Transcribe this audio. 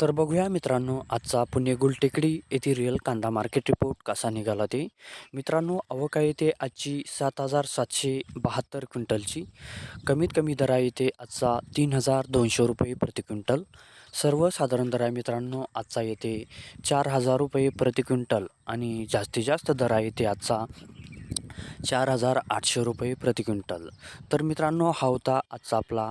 तर बघूया मित्रांनो आजचा पुणे गुलटेकडी येथे रिअल कांदा मार्केट रिपोर्ट कसा निघाला ते. मित्रांनो अवका येथे आजची सात हजार सातशे बहात्तर क्विंटलची. कमीत कमी दरा येथे आजचा तीन हजार दोनशे रुपये प्रति क्विंटल. सर्वसाधारण दर आहे मित्रांनो आजचा येथे चार हजार रुपये प्रति क्विंटल आणि जास्तीत जास्त दरा येथे आजचा चार हजार आठशे रुपये प्रति क्विंटल. तर मित्रांनो हा होता आजचा आपला